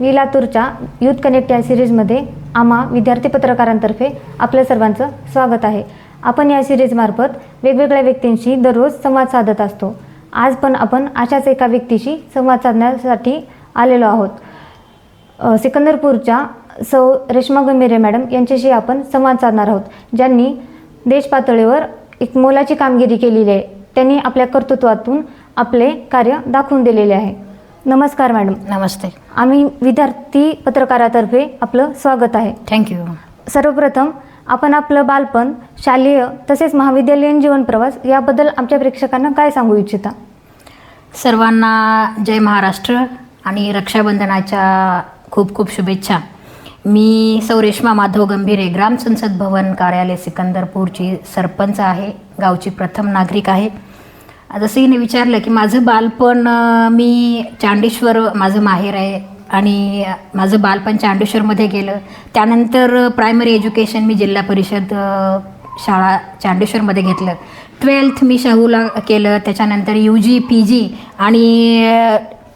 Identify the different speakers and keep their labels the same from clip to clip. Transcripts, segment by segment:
Speaker 1: मी लातूरच्या youth connect या सिरीजमध्ये आम्हा विद्यार्थी पत्रकारांतर्फे आपल्या सर्वांचं स्वागत आहे. आपण या सिरीजमार्फत वेगवेगळ्या व्यक्तींशी दररोज संवाद साधत असतो. आज पण आपण अशाच एका व्यक्तीशी संवाद साधण्यासाठी आलेलो आहोत. सिकंदरपूरच्या सौ रेश्मा गंभीरे मॅडम यांच्याशी आपण संवाद साधणार आहोत. ज्यांनी देश पातळीवर एक मोलाची कामगिरी केलेली आहे. त्यांनी आपल्या कर्तृत्वातून आपले कार्य दाखवून दिलेले आहे. नमस्कार मॅडम.
Speaker 2: नमस्ते.
Speaker 1: आम्ही विद्यार्थी पत्रकारातर्फे आपलं स्वागत आहे.
Speaker 2: थँक्यू
Speaker 1: सर्वप्रथम आपण आपलं बालपण शालेय तसेच महाविद्यालयीन जीवन प्रवास याबद्दल आमच्या प्रेक्षकांना काय सांगू इच्छिता?
Speaker 2: सर्वांना जय महाराष्ट्र आणि रक्षाबंधनाच्या खूप खूप शुभेच्छा. मी सौ रेश्मा माधव गंभीरे ग्राम संसद भवन कार्यालय सिकंदरपूरची सरपंच आहे गावची प्रथम नागरिक आहे. जसं हिने विचारलं की माझं बालपण मी चांडेश्वर माझं माहेर आहे आणि माझं बालपण चांडेश्वरमध्ये गेलं. त्यानंतर प्रायमरी एज्युकेशन मी जिल्हा परिषद शाळा चांडेश्वरमध्ये घेतलं. ट्वेल्थ मी शाहूला केलं त्याच्यानंतर यू जी पी जी आणि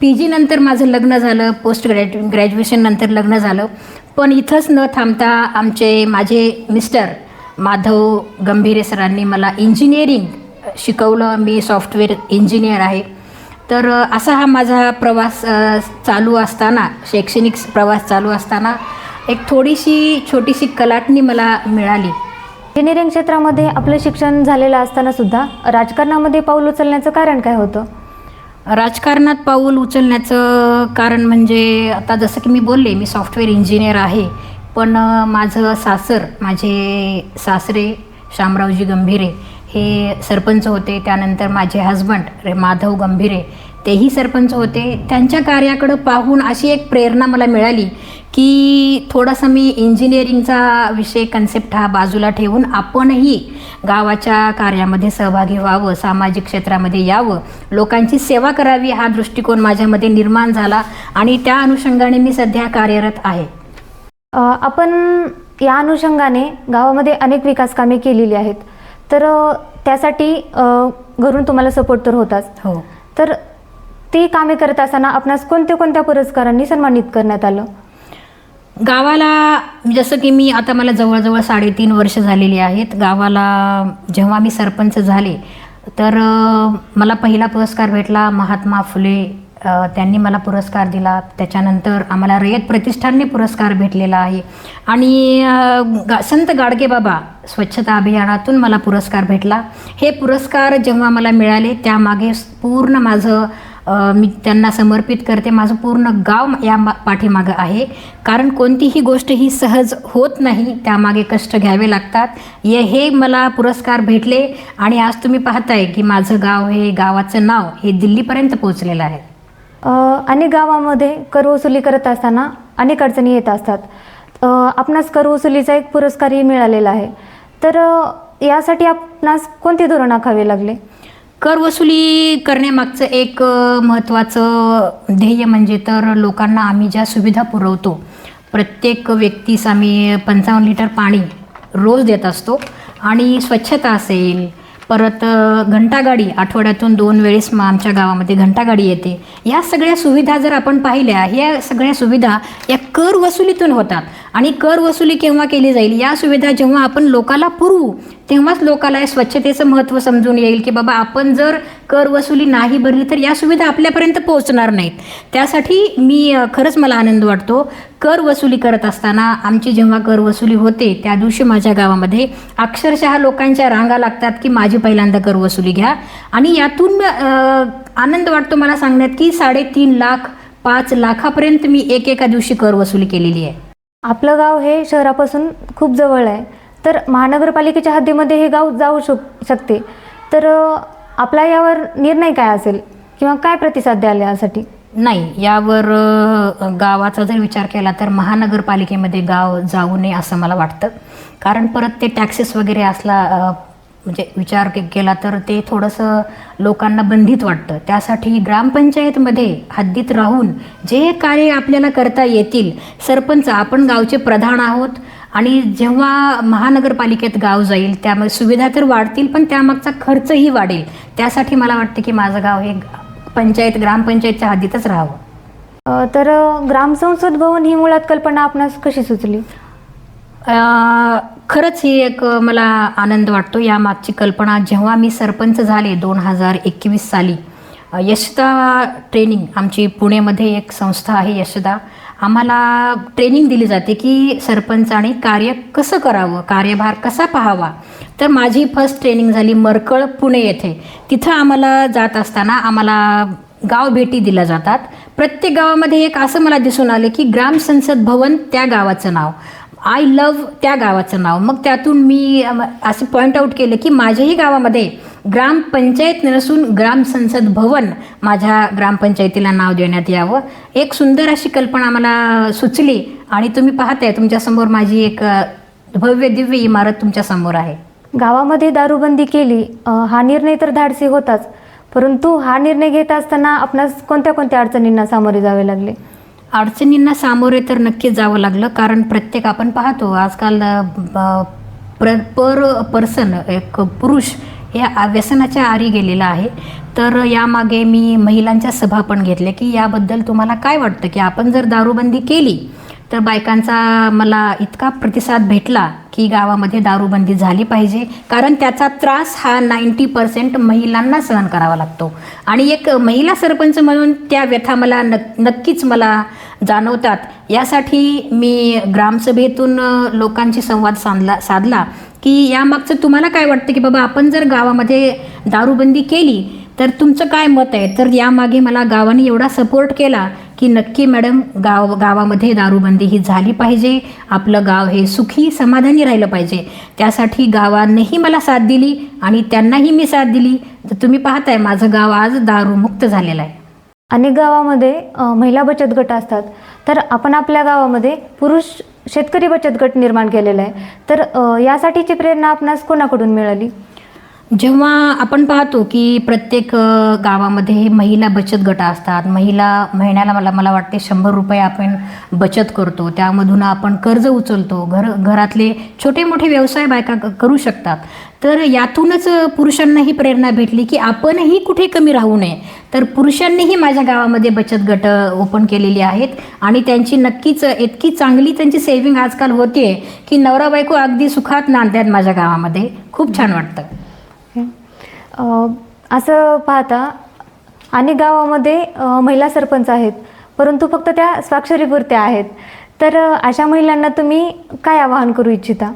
Speaker 2: पी जी नंतर माझं लग्न झालं पोस्ट ग्रॅज्यु ग्रॅज्युएशननंतर लग्न झालं. पण इथंच न थांबता आमचे माझे मिस्टर माधव गंभीरे सरांनी मला इंजिनिअरिंग शिकवलं मी सॉफ्टवेअर इंजिनियर आहे. तर असा हा माझा प्रवास चालू असताना शैक्षणिक प्रवास चालू असताना एक थोडीशी छोटीशी कलाटणी मला मिळाली.
Speaker 1: इंजिनिअरिंग क्षेत्रामध्ये आपलं शिक्षण झालेलं असताना सुद्धा राजकारणामध्ये पाऊल उचलण्याचं कारण काय होतं?
Speaker 2: राजकारणात पाऊल उचलण्याचं कारण म्हणजे आता जसं की मी बोलले मी सॉफ्टवेअर इंजिनियर आहे. पण माझं सासर माझे सासरे शामरावजी गंभीरे हे सरपंच होते त्यानंतर माझे हजबंड रे माधव गंभीरे तेही सरपंच होते. त्यांच्या कार्याकडं पाहून अशी एक प्रेरणा मला मिळाली की थोडासा मी इंजिनिअरिंगचा विषय कन्सेप्ट हा बाजूला ठेवून आपणही गावाच्या कार्यामध्ये सहभागी व्हावं सामाजिक क्षेत्रामध्ये यावं. लोकांची सेवा करावी हा दृष्टिकोन माझ्यामध्ये निर्माण झाला आणि त्या अनुषंगाने मी सध्या कार्यरत आहे.
Speaker 1: आपण या अनुषंगाने गावामध्ये अनेक विकास कामे केलेली आहेत. तर त्यासाठी घरून तुम्हाला सपोर्ट तर होताच.
Speaker 2: हो.
Speaker 1: तर ती कामे करत असताना आपणास कोणत्या कोणत्या पुरस्कारांनी सन्मानित करण्यात आलं?
Speaker 2: गावाला जसं की मी आता मला जवळजवळ साडेतीन वर्ष झालेली आहेत. गावाला जेव्हा मी सरपंच झाले तर मला पहिला पुरस्कार भेटला महात्मा फुले त्यांनी मला पुरस्कार दिला. त्याच्यानंतर आम्हाला रयत प्रतिष्ठानने पुरस्कार भेटलेला आहे. आणि गा संत गाडगेबाबा स्वच्छता अभियानातून मला पुरस्कार भेटला. हे पुरस्कार जेव्हा मला मिळाले त्यामागे पूर्ण माझं मी त्यांना समर्पित करते. माझं पूर्ण गाव या मा- पाठीमागं आहे. कारण कोणतीही गोष्ट ही सहज होत नाही त्यामागे कष्ट घ्यावे लागतात. ये हे मला पुरस्कार भेटले. आणि आज तुम्ही पाहताय की माझं गाव हे गावाचं नाव हे दिल्लीपर्यंत पोचलेलं आहे.
Speaker 1: अनेक गावामध्ये करवसुली करत असताना अनेक अडचणी येत असतात. आपणास करवसुलीचा एक पुरस्कारही मिळालेला आहे. तर यासाठी आपणास कोणते धोरण आखावे लागले?
Speaker 2: कर वसुली करण्यामागचं एक महत्त्वाचं ध्येय म्हणजे तर लोकांना आम्ही ज्या सुविधा पुरवतो प्रत्येक व्यक्तीस आम्ही पंचावन्न लिटर पाणी रोज देत असतो आणि स्वच्छता असेल परत घंटागाडी. आठवड्यातून दोन वेळेस मग आमच्या गावामध्ये घंटागाडी येते. या सगळ्या सुविधा जर आपण पाहिल्या ह्या सगळ्या सुविधा या कर वसुलीतून होतात. आणि कर वसुली केव्हा केली जाईल? या सुविधा जेव्हा आपण लोकाला पुरवू तेव्हाच लोकाला या स्वच्छतेचं महत्त्व समजून येईल की बाबा आपण जर कर वसुली नाही भरली तर या सुविधा आपल्यापर्यंत पोहोचणार नाहीत. त्यासाठी मी खरंच मला आनंद वाटतो. कर वसुली करत असताना आमची जेव्हा कर वसुली होते त्या दिवशी माझ्या गावामध्ये अक्षरशः लोकांच्या रांगा लागतात की माझी पहिल्यांदा कर वसुली घ्या. आणि यातून आनंद वाटतो मला सांगण्यात की साडेतीन लाख पाच लाखापर्यंत मी एक एका दिवशी कर वसुली केलेली आहे.
Speaker 1: आपलं गाव हे शहरापासून खूप जवळ आहे. तर महानगरपालिकेच्या हद्दीमध्ये हे गाव जाऊ शक शकते. तर आपला यावर निर्णय काय असेल? किंवा काय प्रतिसाद द्याल यासाठी?
Speaker 2: नाही यावर गावाचा जर विचार केला तर महानगरपालिकेमध्ये गाव जाऊ नये असं मला वाटतं. कारण परत ते टॅक्सेस वगैरे असला म्हणजे विचार केला तर ते थोडंसं लोकांना बंधित वाटतं. त्यासाठी ग्रामपंचायतमध्ये हद्दीत राहून जे कार्य आपल्याला करता येतील सरपंच आपण गावचे प्रधान आहोत आणि जेव्हा महानगरपालिकेत गाव जाईल त्यामुळे सुविधा तर वाढतील पण त्यामागचा खर्चही वाढेल. त्यासाठी मला वाटतं की माझं गाव हे पंचायत ग्रामपंचायतच्या हद्दीतच राहावं.
Speaker 1: तर ग्रामसंसद भवन ही मुळात कल्पना आपणास कशी सुचली?
Speaker 2: खरंच ही एक मला आनंद वाटतो. या मागची कल्पना जेव्हा मी सरपंच झाले दोन हजार एकवीस साली यशदा ट्रेनिंग आमची पुणेमध्ये एक संस्था आहे यशदा. आम्हाला ट्रेनिंग दिली जाते की सरपंचाने कार्य कसं करावं कार्यभार कसा पाहावा. तर माझी फर्स्ट ट्रेनिंग झाली मरकळ पुणे येथे. तिथं आम्हाला जात असताना आम्हाला गाव भेटी दिल्या जातात. प्रत्येक गावामध्ये एक असं मला दिसून आलं की ग्राम संसद भवन त्या गावाचं नाव. आय लव्ह त्या गावाचं नाव. मग त्यातून मी असं पॉईंट आऊट केलं की माझ्याही गावामध्ये ग्रामपंचायत नसून ग्राम संसद भवन माझ्या ग्रामपंचायतीला नाव देण्यात यावं. एक सुंदर अशी कल्पना मला सुचली आणि तुम्ही पाहताय तुमच्यासमोर माझी एक भव्य दिव्य इमारत तुमच्यासमोर आहे.
Speaker 1: गावामध्ये दारूबंदी केली हा निर्णय तर धाडसी होताच परंतु हा निर्णय घेत असताना आपणास कोणत्या कोणत्या अडचणींना सामोरे जावे लागले?
Speaker 2: अडचणींना सामोरे तर नक्कीच जावं लागलं कारण प्रत्येक आपण पाहतो आजकाल ब- प्र पर पर्सन एक पुरुष या व्यसनाच्या आरी गेलेला आहे. तर यामागे मी महिलांच्या सभा पण घेतल्या की याबद्दल तुम्हाला काय वाटतं? की आपण जर दारूबंदी केली तर बायकांचा मला इतका प्रतिसाद भेटला की गावामध्ये दारूबंदी झाली पाहिजे. कारण त्याचा त्रास हा नाईंटी पर्सेंट महिलांना सहन करावा लागतो. आणि एक महिला सरपंच म्हणून त्या व्यथा मला नक् नक्कीच मला जाणवतात. यासाठी मी ग्रामसभेतून लोकांशी संवाद साधला साधला की यामागचं तुम्हाला काय वाटतं की बाबा आपण जर गावामध्ये दारूबंदी केली तर तुमचं काय मत आहे? तर यामागे मला गावाने एवढा सपोर्ट केला की नक्की मॅडम गाव गावामध्ये दारूबंदी ही झाली पाहिजे. आपलं गाव हे सुखी समाधानी राहिलं पाहिजे. त्यासाठी गावानेही मला साथ दिली आणि त्यांनाही मी साथ दिली. तर तुम्ही पाहताय माझं गाव आज दारूमुक्त झालेलं आहे.
Speaker 1: अनेक गावामध्ये महिला बचत गट असतात. तर आपण आपल्या गावामध्ये पुरुष शेतकरी बचत गट निर्माण केलेला आहे. तर यासाठीची प्रेरणा आपणास कोणाकडून मिळाली?
Speaker 2: जेव्हा आपण पाहतो की प्रत्येक गावामध्ये महिला बचत गट असतात महिला महिन्याला मला मला वाटते शंभर रुपये आपण बचत करतो त्यामधून आपण कर्ज उचलतो घर घरातले छोटे मोठे व्यवसाय बायका करू शकतात. तर यातूनच पुरुषांनाही प्रेरणा भेटली की आपणही कुठे कमी राहू नये. तर पुरुषांनीही माझ्या गावामध्ये बचत गट ओपन केलेली आहेत आणि त्यांची नक्कीच इतकी चांगली त्यांची सेव्हिंग आजकाल होते की नवरा बायको अगदी सुखात नांदतात माझ्या गावामध्ये. खूप छान वाटतं.
Speaker 1: असं पाहता अनेक गावामध्ये महिला सरपंच आहेत. परंतु फक्त त्या स्वाक्षरीपुरत्या आहेत. तर अशा महिलांना तुम्ही काय आवाहन करू इच्छिता?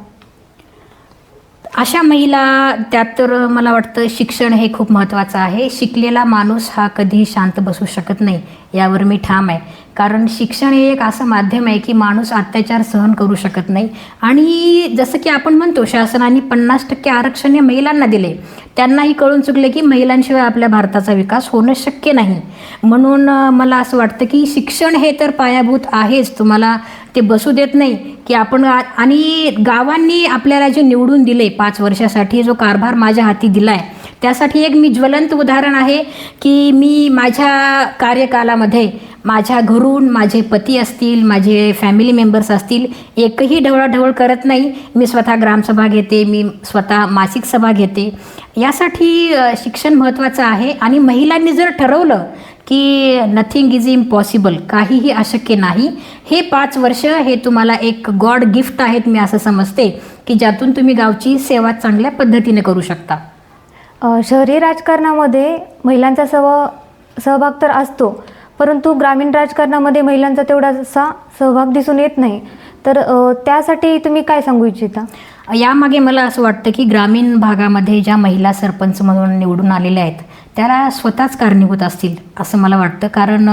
Speaker 2: अशा महिला त्यात तर मला वाटतं शिक्षण हे खूप महत्त्वाचं आहे. शिकलेला माणूस हा कधीही शांत बसू शकत नाही. यावर मी ठाम आहे. कारण शिक्षण हे एक असं माध्यम आहे की माणूस अत्याचार सहन करू शकत नाही. आणि जसं की आपण म्हणतो शासनाने पन्नास टक्के आरक्षण हे महिलांना दिले. त्यांनाही कळून चुकले की महिलांशिवाय आपल्या भारताचा विकास होणं शक्य नाही. म्हणून मला असं वाटतं की शिक्षण हे तर पायाभूत आहेच. तुम्हाला ते बसू देत नाही की आपण आणि गावांनी आपल्याला जे निवडून दिले पाच वर्षासाठी जो कारभार माझ्या हाती दिला आहे त्यासाठी एक मी ज्वलंत उदाहरण आहे की मी माझ्या कार्यकालामध्ये माझ्या घरून माझे पती असतील माझे फॅमिली मेंबर्स असतील एकही ढवळाढवळ करत नाही. मी स्वतः ग्रामसभा घेते मी स्वतः मासिक सभा घेते. यासाठी शिक्षण महत्त्वाचं आहे आणि महिलांनी जर ठरवलं की नथिंग इज इम्पॉसिबल काहीही अशक्य नाही हे पाच वर्ष हे तुम्हाला एक गॉड गिफ्ट आहेत मी असं समजते की ज्यातून तुम्ही गावची सेवा चांगल्या पद्धतीने करू शकता.
Speaker 1: शहरी राजकारणामध्ये महिलांचा सह सहभाग तर असतो परंतु ग्रामीण राजकारणामध्ये महिलांचा तेवढासा सहभाग दिसून येत नाही. तर त्यासाठी तुम्ही काय सांगू इच्छिता?
Speaker 2: यामागे मला असं वाटतं की ग्रामीण भागामध्ये ज्या महिला सरपंच म्हणून निवडून आलेल्या आहेत त्याला स्वतःच कारणीभूत असतील असं मला वाटतं. कारण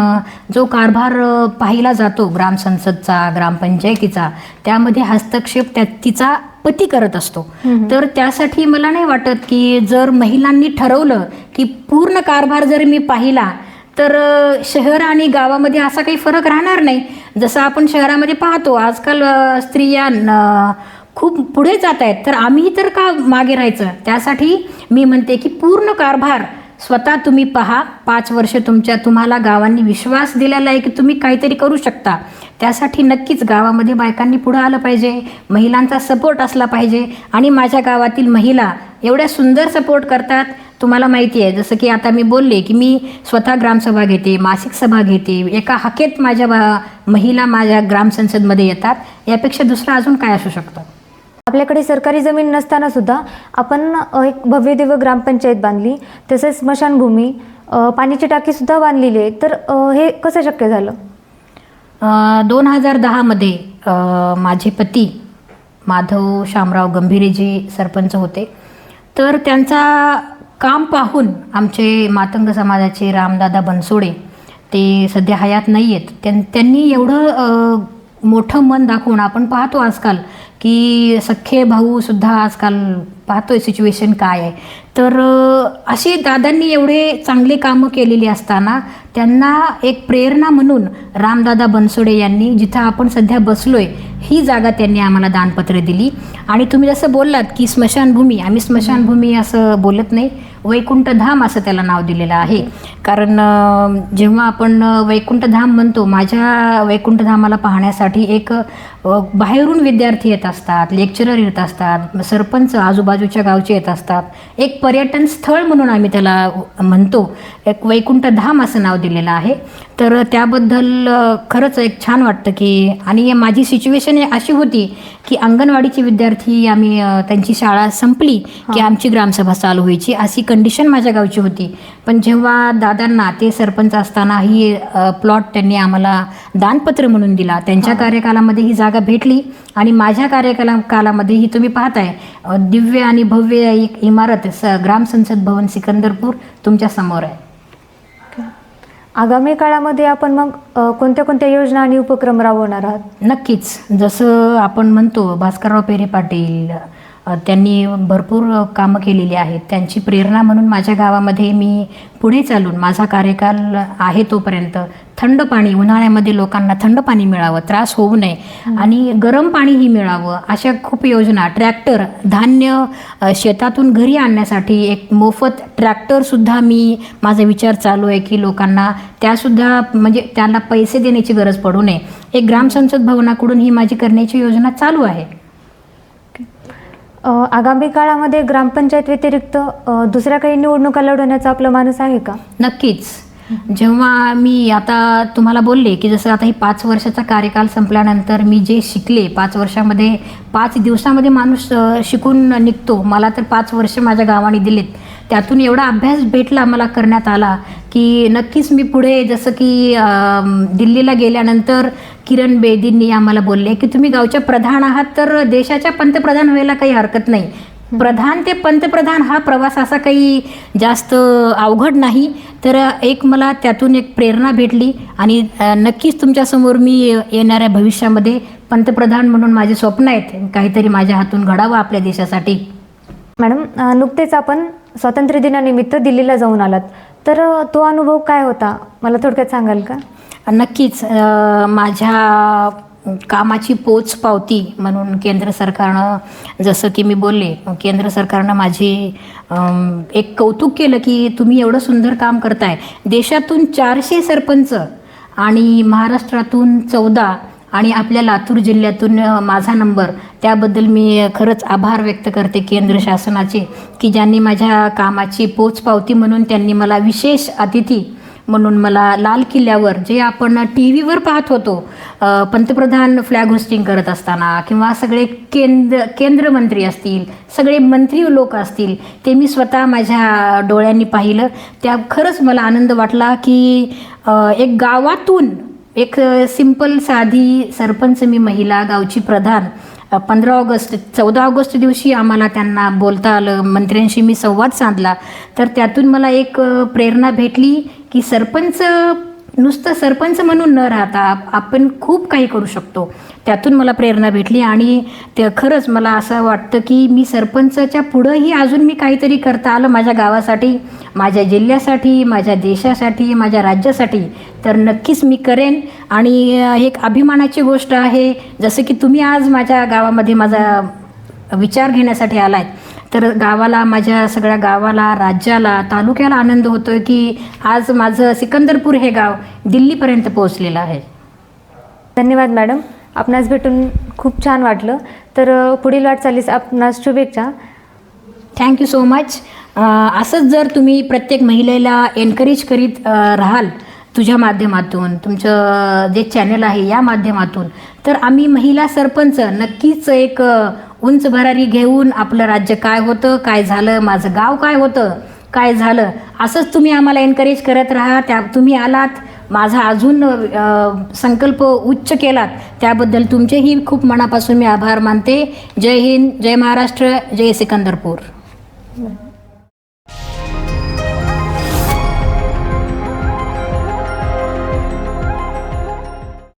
Speaker 2: जो कारभार पाहिला जातो ग्रामसंसदचा ग्रामपंचायतीचा त्यामध्ये हस्तक्षेप त्या तिचा पती करत असतो. तर त्यासाठी मला नाही वाटत की जर महिलांनी ठरवलं की पूर्ण कारभार जर मी पाहिला तर शहर आणि गावामध्ये असा काही फरक राहणार नाही. जसं आपण शहरामध्ये पाहतो आजकाल स्त्रिया खूप पुढे जात आहेत. तर आम्ही तर का मागे राहायचं? त्यासाठी मी म्हणते की पूर्ण कारभार स्वतः तुम्ही पहा पाच वर्ष तुमच्या तुम्हाला गावांनी विश्वास दिलेला आहे की तुम्ही काहीतरी करू शकता. त्यासाठी नक्कीच गावामध्ये बायकांनी पुढं आलं पाहिजे महिलांचा सपोर्ट असला पाहिजे आणि माझ्या गावातील महिला एवढ्या सुंदर सपोर्ट करतात. तुम्हाला माहिती आहे जसं की आता मी बोलले की मी स्वतः ग्रामसभा घेते मासिक सभा घेते एका हकेत माझ्या महिला माझ्या ग्रामसंसदमध्ये येतात. यापेक्षा दुसरं अजून काय असू शकतं?
Speaker 1: आपल्याकडे सरकारी जमीन नसताना सुद्धा आपण एक भव्य दिव्य ग्रामपंचायत बांधली तसेच स्मशानभूमी पाण्याची टाकीसुद्धा बांधलेली आहे. तर हे कसं शक्य झालं?
Speaker 2: दोन हजार दहामध्ये माझे पती माधव शामराव गंभीरेजी सरपंच होते. तर त्यांचा काम पाहून आमचे मातंग समाजाचे रामदादा बनसोडे ते सध्या हयात नाही आहेत त्यां त्यांनी एवढं मोठं मन दाखवून आपण पाहतो आजकाल की सख्खे भाऊसुद्धा आजकाल पाहतोय सिच्युएशन काय आहे. तर असे दादांनी एवढे चांगले कामं केलेली असताना त्यांना एक प्रेरणा म्हणून रामदादा बनसोडे यांनी जिथं आपण सध्या बसलोय ही जागा त्यांनी आम्हाला दानपत्र दिली. आणि तुम्ही जसं बोललात की स्मशानभूमी आम्ही स्मशानभूमी असं बोलत नाही वैकुंठधाम असं त्याला नाव दिलेलं आहे. कारण जेव्हा आपण वैकुंठ वैकुंठधाम म्हणतो माझ्या वैकुंठधामाला पाहण्यासाठी एक बाहेरून विद्यार्थी येत असतात लेक्चरर येत असतात सरपंच आजूबाजूच्या गावचे येत असतात. एक पर्यटन स्थळ म्हणून आम्ही त्याला म्हणतो. एक वैकुंठधाम असं नाव दिलेलं आहे. तर त्याबद्दल खरंच एक छान वाटतं की आणि माझी सिच्युएशन अशी होती की अंगणवाडीचे विद्यार्थी आम्ही त्यांची शाळा संपली की आमची ग्रामसभा चालू व्हायची. अशी कंडिशन माझ्या गावची होती. पण जेव्हा दादांना ते सरपंच असताना ही प्लॉट त्यांनी आम्हाला दानपत्र म्हणून दिला. त्यांच्या कार्यकालामध्ये ही जागा भेटली आणि माझ्या कार्यकाला कालामध्ये ही तुम्ही पाहताय. दिव्य आणि भव्य एक इमारत स ग्रामसंसद भवन सिकंदरपूर तुमच्यासमोर आहे.
Speaker 1: आगामी काळामध्ये आपण मग कोणत्या कोणत्या योजना आणि उपक्रम राबवणार आहात?
Speaker 2: नक्कीच. जसं आपण म्हणतो भास्करराव पेरे पाटील त्यांनी भरपूर कामं केलेली आहेत. त्यांची प्रेरणा म्हणून माझ्या गावामध्ये मी पुढे चालून माझा कार्यकाल आहे तोपर्यंत थंड पाणी उन्हाळ्यामध्ये लोकांना थंड पाणी मिळावं त्रास होऊ नये. आणि गरम पाणीही मिळावं अशा खूप योजना. ट्रॅक्टर धान्य शेतातून घरी आणण्यासाठी एक मोफत ट्रॅक्टरसुद्धा मी माझा विचार चालू आहे की लोकांना त्यासुद्धा म्हणजे त्यांना पैसे देण्याची गरज पडू नये. एक ग्रामसंसद भवनाकडून ही माझी करण्याची योजना चालू आहे.
Speaker 1: आगामी काळामध्ये ग्रामपंचायत व्यतिरिक्त दुसऱ्या काही निवडणुका लढवण्याचा आपला मानस आहे का?
Speaker 2: नक्कीच. जेव्हा मी आता तुम्हाला बोलले की जसं आता ही पाच वर्षाचा कार्यकाल संपल्यानंतर मी जे शिकले पाच वर्षामध्ये पाच दिवसामध्ये माणूस शिकून निघतो. मला तर पाच वर्ष माझ्या गावाने दिलेत. त्यातून एवढा अभ्यास भेटला मला करण्यात आला की नक्कीच मी पुढे जसं की दिल्लीला गेल्यानंतर किरण बेदींनी आम्हाला बोलले की तुम्ही गावच्या प्रधान आहात तर देशाच्या पंतप्रधान व्हायला काही हरकत नाही. प्रधान ते पंतप्रधान हा प्रवास असा काही जास्त अवघड नाही. तर एक मला त्यातून एक प्रेरणा भेटली आणि नक्कीच तुमच्यासमोर मी येणाऱ्या भविष्यामध्ये पंतप्रधान म्हणून माझे स्वप्न आहेत काहीतरी माझ्या हातून घडावं आपल्या देशासाठी.
Speaker 1: मॅडम नुकतेच आपण स्वातंत्र्य दिनानिमित्त दिल्लीला जाऊन आलात. तर तो अनुभव काय होता? मला थोडक्यात सांगाल का?
Speaker 2: नक्कीच माझ्या कामाची पोच पावती म्हणून केंद्र सरकारनं जसं की मी बोलले केंद्र सरकारनं माझी एक कौतुक केलं की तुम्ही एवढं सुंदर काम करताय. देशातून चारशे सरपंच आणि महाराष्ट्रातून चौदा आणि आपल्या लातूर जिल्ह्यातून माझा नंबर त्याबद्दल मी खरंच आभार व्यक्त करते केंद्र शासनाचे की ज्यांनी माझ्या कामाची पोचपावती म्हणून त्यांनी मला विशेष अतिथी म्हणून मला लाल किल्ल्यावर जे आपण टी व्हीवर पाहत होतो पंतप्रधान फ्लॅग होस्टिंग करत असताना किंवा सगळे केंद्र केंद्रमंत्री असतील सगळे मंत्री लोक असतील ते मी स्वतः माझ्या डोळ्यांनी पाहिलं. त्या खरंच मला आनंद वाटला की एक गावातून एक सिंपल साधी सरपंच मी महिला गावची प्रधान पंधरा ऑगस्ट चौदा ऑगस्ट दिवशी आम्हाला त्यांना बोलता आलं मंत्र्यांशी मी संवाद साधला. तर त्यातून मला एक प्रेरणा भेटली की सरपंच नुसतं सरपंच म्हणून न राहता आपण खूप काही करू शकतो. त्यातून मला प्रेरणा भेटली आणि ते खरंच मला असं वाटतं की मी सरपंचाच्या पुढंही अजून मी काहीतरी करता आलं माझ्या गावासाठी माझ्या जिल्ह्यासाठी माझ्या देशासाठी माझ्या राज्यासाठी. तर नक्कीच मी करेन. आणि एक अभिमानाची गोष्ट आहे. जसं की तुम्ही आज माझ्या गावामध्ये माझा विचार घेण्यासाठी आलाय. तर गावाला माझ्या सगळ्या गावाला राज्याला तालुक्याला आनंद होतोय की आज माझं सिकंदरपूर हे गाव दिल्लीपर्यंत पोहोचलेलं आहे.
Speaker 1: धन्यवाद मॅडम. आपणास भेटून खूप छान वाटलं. तर पुढील वाटचालीस आपणास शुभेच्छा.
Speaker 2: थँक्यू सो मच असंच जर तुम्ही प्रत्येक महिलेला एनकरेज करीत राहाल तुझ्या माध्यमातून तुमचं जे चॅनल आहे या माध्यमातून तर आम्ही महिला सरपंच नक्कीच एक उंच भरारी घेऊन आपलं राज्य काय होतं काय झालं माझं गाव काय होतं काय झालं असंच तुम्ही आम्हाला एनकरेज करत राहा. त्या तुम्ही आलात माझा अजून संकल्प उच्च केलात त्याबद्दल तुमचेही खूप मनापासून मी आभार मानते. जय हिंद जय महाराष्ट्र जय सिकंदरपूर.